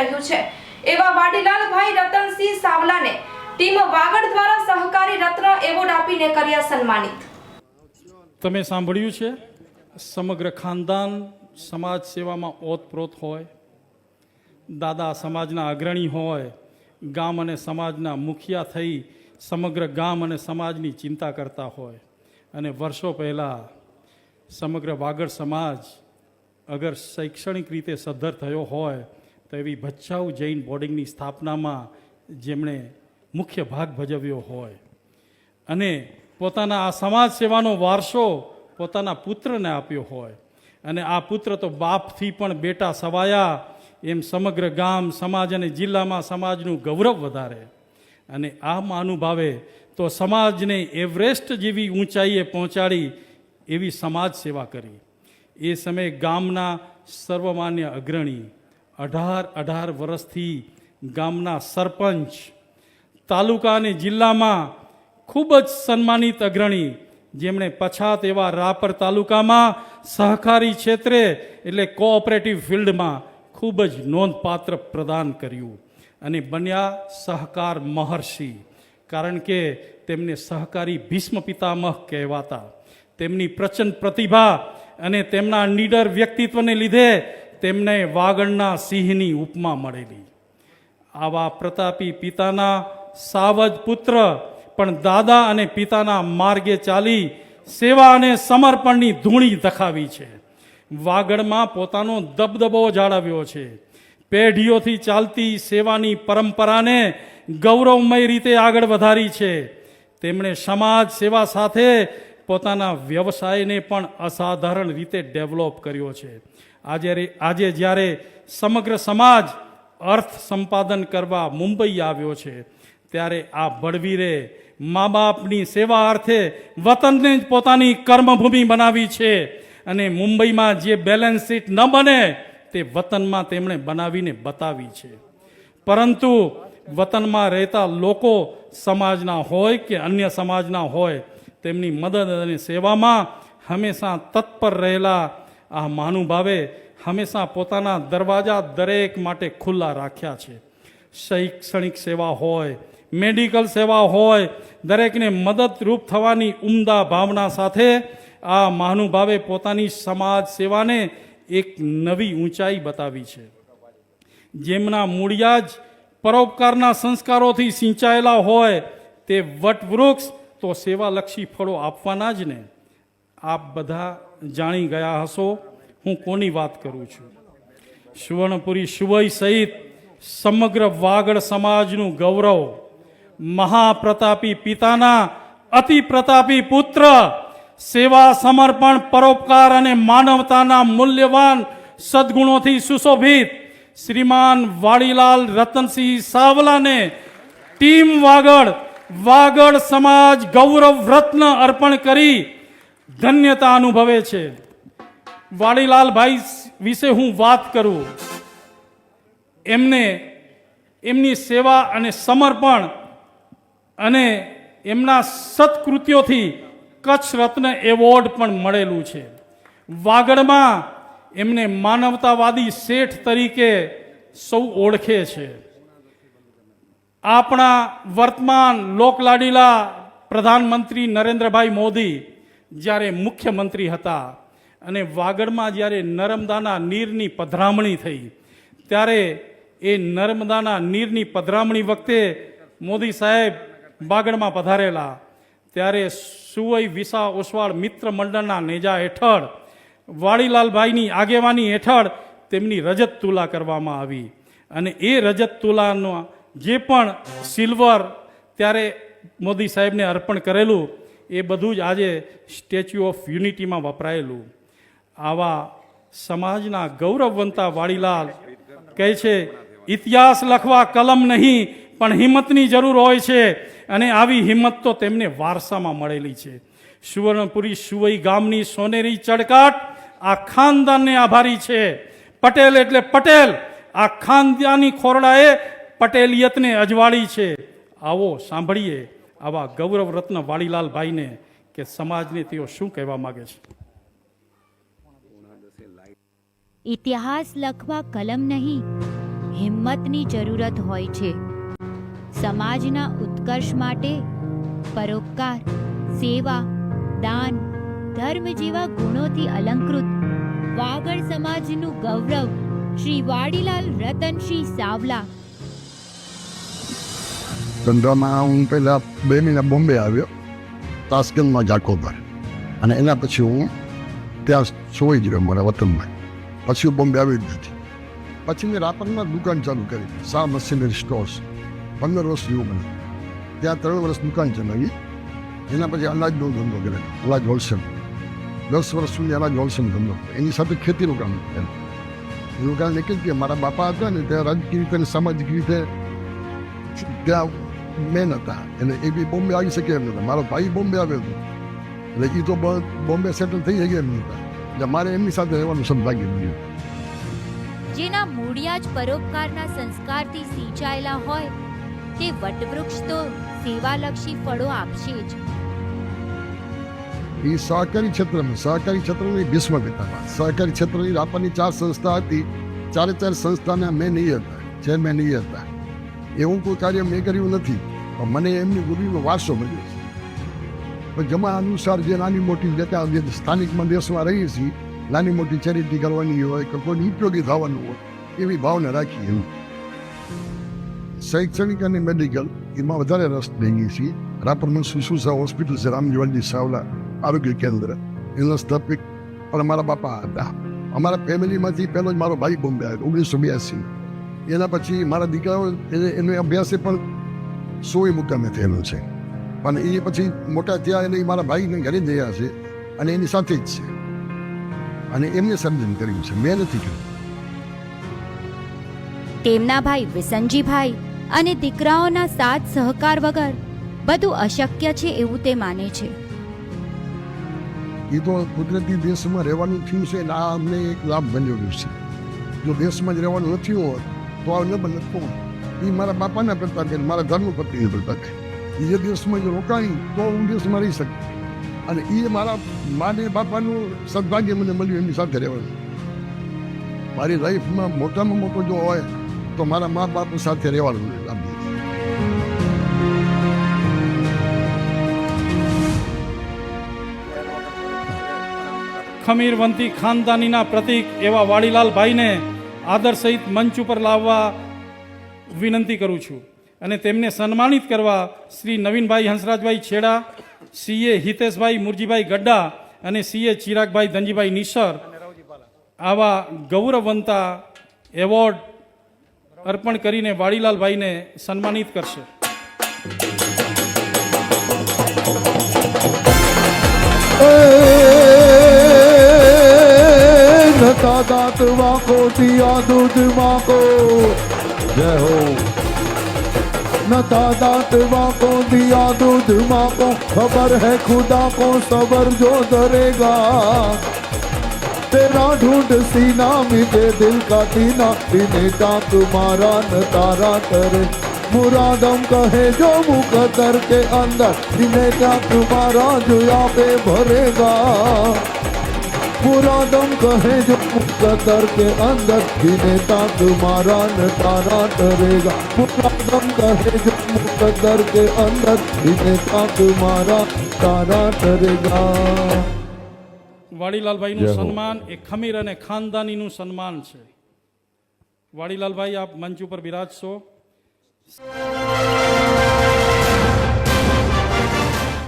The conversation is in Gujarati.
રહ્યું છે. એવા વાડીલાલભાઈ રતનસિંહ સાવલાને ટીમ વાગડ દ્વારા સહકારી રત્ન એવોર્ડ આપીને કર્યા સન્માનિત. તમે સાંભળ્યું છે? સમગ્ર ખાનદાન સમાજ સેવામાં ઓતપ્રોત હોય, દાદા સમાજના અગ્રણી હોય, ગામ અને સમાજના મુખિયા થઈ સમગ્ર ગામ અને સમાજની ચિંતા કરતા હોય. અને વર્ષો પહેલાં સમગ્ર વાગડ સમાજ અગર શૈક્ષણિક રીતે સદ્ધર થયો હોય તો એવી ભચ્છાઉ જૈન બોર્ડિંગની સ્થાપનામાં જેમણે મુખ્ય ભાગ ભજવ્યો હોય. અને પોતાના આ સમાજ સેવાનો વારસો પોતાના પુત્રને આપ્યો હોય. અને આ પુત્ર તો બાપથી પણ બેટા સવાયા, એમ સમગ્ર ગામ, સમાજ અને જિલ્લામાં સમાજનું ગૌરવ વધારે. અને આ મહાનુભાવે તો સમાજને એવરેસ્ટ જેવી ઊંચાઈએ પહોંચાડી એવી સમાજ સેવા કરી. એ સમયે ગામના સર્વમાન્ય અગ્રણી અઢાર અઢાર વર્ષથી ગામના સરપંચ, તાલુકા અને જિલ્લામાં ખૂબ જ સન્માનિત અગ્રણી, જેમણે પછાત એવા રાપર તાલુકામાં સહકારી ક્ષેત્રે એટલે કોઓપરેટિવ ફિલ્ડમાં ખૂબ જ નોંધપાત્ર પ્રદાન કર્યું. અને બન્યા સહકાર મહર્ષિ, કારણ કે તેમને સહકારી ભીષ્મ પિતામહ કહેવાતા. તેમની પ્રચંડ પ્રતિભા અને તેમના નીડર વ્યક્તિત્વને લીધે તેમને વાગણના સિંહની ઉપમા મળેલી. આવા પ્રતાપી પિતાના સાવજ પુત્ર, પણ દાદા અને પિતાના માર્ગે ચાલી સેવા અને સમર્પણની ધૂણી દખાવી છે. વાગડમાં પોતાનો દબદબો જાળવ્યો છે. પેઢીઓથી ચાલતી સેવાની પરંપરાને ગૌરવમય રીતે આગળ વધારી છે. તેમણે સમાજ સેવા સાથે પોતાના વ્યવસાયને પણ અસાધારણ રીતે ડેવલપ કર્યો છે. આજે આજે જ્યારે સમગ્ર સમાજ અર્થ સંપાદન કરવા મુંબઈ આવ્યો છે, ત્યારે આ બળવીરે મા બાપની સેવા અર્થે વતનને જ પોતાની કર્મભૂમિ બનાવી છે અને મુંબઈમાં જે બેલેન્સ શીટ ન બને તે વતનમાં તેમણે બનાવીને બતાવી છે. પરંતુ વતનમાં રહેતા લોકો સમાજના હોય કે અન્ય સમાજના હોય તેમની મદદ અને સેવામાં હંમેશા તત્પર રહેલા આ મહાનુભાવે હંમેશા પોતાના દરવાજા દરેક માટે ખુલ્લા રાખ્યા છે. શૈક્ષણિક સેવા હોય, મેડિકલ સેવા હોય, દરેકને મદદરૂપ થવાની ઉમદા ભાવના સાથે આ મહાનુભાવે પોતાની સમાજ સેવાને એક નવી ઊંચાઈ બતાવી છે. જેમના મૂળિયા જ પરોપકારના સંસ્કારોથી સિંચાયેલા હોય, તે વટવૃક્ષ તો સેવાલક્ષી ફળો આપવાના જ ને. આપ બધા જાણી ગયા હશો, હું કોની વાત કરું છું? સુવર્ણપુરી સુવઈ સહિત સમગ્ર વાગડ સમાજનું ગૌરવ, મહાપ્રતાપી પિતાના અતિ પ્રતાપી પુત્ર, સેવા સમર્પણ, પરોપકાર અને માનવતાના મૂલ્યવાન સદગુણોથી સુશોભિત શ્રીમાન વાડીલાલ રતનસિંહ સાવલાને ટીમ વાગડ વાગડ સમાજ ગૌરવ રત્ન અર્પણ કરી ધન્યતા અનુભવે છે. વાડીલાલભાઈ વિશે હું વાત કરું. એમને એમની સેવા અને સમર્પણ અને એમના સત્કૃત્યોથી કચ્છ રત્ન એવોર્ડ પણ મળેલું છે. વાગડમાં એમને માનવતાવાદી શેઠ તરીકે સૌ ઓળખે છે. આપણા વર્તમાન લોકલાડીલા પ્રધાનમંત્રી નરેન્દ્રભાઈ મોદી જ્યારે મુખ્યમંત્રી હતા અને વાગડમાં જ્યારે નર્મદાના નીરની પધરામણી થઈ, ત્યારે એ નર્મદાના નીરની પધરામણી વખતે મોદી સાહેબ વાગડમાં પધારેલા. ત્યારે સુવઈ વિસા ઓસવાળ મિત્ર મંડળના નેજા હેઠળ વાડીલાલભાઈની આગેવાની હેઠળ તેમની રજત તુલા કરવામાં આવી. અને એ રજત તુલાનો જે પણ સિલ્વર ત્યારે મોદી સાહેબને અર્પણ કરેલું, એ બધું જ આજે સ્ટેચ્યુ ઓફ યુનિટીમાં વપરાયેલું. આવા સમાજના ગૌરવવંતા વાડીલાલ કહે છે, ઇતિહાસ લખવા કલમ નહીં, પણ હિંમતની જરૂર હોય છે. અને આવી હિંમત તો તેમને વારસામાં મળેલી છે. સુવર્ણપુરી સુવઈ ગામની સોનેરી ચડકાટ આ ખાનદાનને આભારી છે. પટેલ એટલે પટેલ, આ ખાનદાની ખોરડાએ પટેલિયતને અજવાળી છે. આવો સાંભળીએ આવા ગૌરવ રત્ન વાડીલાલભાઈને કે સમાજને તેઓ શું કહેવા માગે છે. ઇતિહાસ લખવા કલમ નહીં, હિંમતની જરૂરત હોય છે. સમાજના ઉત્કર્ષ માટે પરોપકાર, સેવા, દાન, ધર્મ જેવા ગુણોથી અલંકૃત વાગડ સમાજનું ગૌરવ શ્રી વાડીલાલ રતનસિંહ સાવલા ધંધામાં હું પહેલા બે મહિના બોમ્બે આવ્યો તાસ્કંદમાં જાકોબર. અને એના પછી હું ત્યાં સોઈ ગયો મારા વતનમાં પછી હું બોમ્બે આવી જ નથી. પછી મેં રાપરમાં દુકાન ચાલુ કરી સા મશીનરી સ્ટોર્સ, પંદર વર્ષ જેવું બને ત્યાં ત્રણ વર્ષ દુકાન ચલાવી, એના પછી અનાજનો ધંધો કર્યો, અનાજ હોલસેલ. દસ વર્ષ સુધી અનાજ હોલસેલ ધંધો. એની સાથે ખેતીનું કામ એમ એનું કારણ એક જ કે મારા બાપા હતા ને, ત્યાં રાજકીય રીતે સામાજિક રીતે ત્યાં મેન હતા અને એ બી બોમ્બે આવી શકે એમ નતા મારો ભાઈ બોમ્બે આવ્યો હતો એટલે એ તો બોમ્બે સેટલ થઈ ગયા એમ નતા એટલે મારે એમની સાથે રહેવાનું સદભાગ્ય મળ્યું જેના મૂળિયા જ પરોપકારના સંસ્કારથી સિંચાયેલા હોય તે વટવૃક્ષ તો સેવાલક્ષી ફળો આપશે જ. એ સહકારી ક્ષેત્રમાં સહકારી ક્ષેત્રની ભીષ્મ પિતામાં સહકારી ક્ષેત્રની રાપાની ચાર સંસ્થા હતી ચારે ચાર સંસ્થાના મેં નહીં હતા ચેરમેન નહીં હતા. એવું કોઈ કાર્ય મેં કર્યું નથી. મને એમની ગુરુનો વારસો મળ્યો છે. જમા અનુસાર જે નાની મોટી જતા જે સ્થાનિકમાં દેશમાં રહીએ છીએ, નાની મોટી ચેરિટી કરવાની હોય કે કોઈ ઉપયોગી થવાનું હોય, એવી ભાવના રાખી એમ. શૈક્ષણિક અને મેડિકલ એમાં વધારે રસ લઈએ છીએ. રાપરમાં સુસુસા હોસ્પિટલ છે, રામજીવનજી સાવલા આરોગ્ય કેન્દ્ર. એના સ્થાપિત પણ મારા બાપા હતા. અમારા ફેમિલીમાંથી પહેલો જ મારો ભાઈ બોમ્બે આવ્યો, ઓગણીસો બ્યાસી. એના પછી મારા દીકરાઓ, એને એનો અભ્યાસે પણ સોય મુકામે થયેલું છે? પણ એ પછી મોટા થયા એટલે ઈ મારા ભાઈને ઘરે ગયા છે અને એની સાથે જ છે. અને એમને સમજણ કર્યું છે. મેં નથી કર્યું. તેમના ભાઈ વિસનજીભાઈ અને દીકરાઓના સાથ સહકાર વગર બધું અશક્ય છે એવું તે માને છે. એ તો કુદરતી દેશમાં રહેવાનું થયું છે અને આ અમને એક લાભ બન્યો છે. જો દેશમાં જ રહેવાનું નથી હોત તો આ ન બને કોણ? એ મારા બાપાના પ્રતાપે અને મારા ધર્મ પત્નીના પ્રતાપે એ જે જો રોકાણી તો હું દેશમાં રહી શકું. અને એ મારા માને બાપાનું સદભાગ્ય મને મળ્યું એમની સાથે રહેવાનું. મારી લાઈફમાં મોટામાં મોટો જો હોય તો મારા મા બાપ સાથે રહેવાનું ખમીરવંતી ખાનદાનીના પ્રતીક એવા વાડીલાલભાઈને આદર સહિત મંચ ઉપર લાવવા વિનંતી કરું છું. અને તેમને સન્માનિત કરવા શ્રી નવીનભાઈ હંસરાજભાઈ છેડા, સીએ હિતેશભાઈ મુરજીભાઈ ગડ્ડા અને સીએ ચિરાગભાઈ ધનજીભાઈ નિશર આવા ગૌરવવંતા એવોર્ડ અર્પણ કરીને વાડીલાલભાઈને સન્માનિત કરશે. દાંત વાંકો, દિયા દૂધ जय हो। नता दात दांत को दिया दूध माँ को खबर है खुदा को सबर जो धरेगा तेरा ढूंढ सीना, मिटे दिल का तीना तीने टाक मारा न तारा करे। मुरादम कहे जो मुकदर के अंदर जिन्हें क्या तुम्हारा जुया पे भरेगा। मुरादम कहे जो मुकदर के अंदर दिनेता तुम्हारा न तारा डरेगा मुरादम कहे जो मुकदर के अंदर दिनेता तुम्हारा तारा डरेगा વાડીલાલભાઈનું જય હો. સન્માન એ ખમીર અને ખાનદાનીનું સન્માન છે વાડીલાલભાઈ આપ મંચ ઉપર બિરાજશો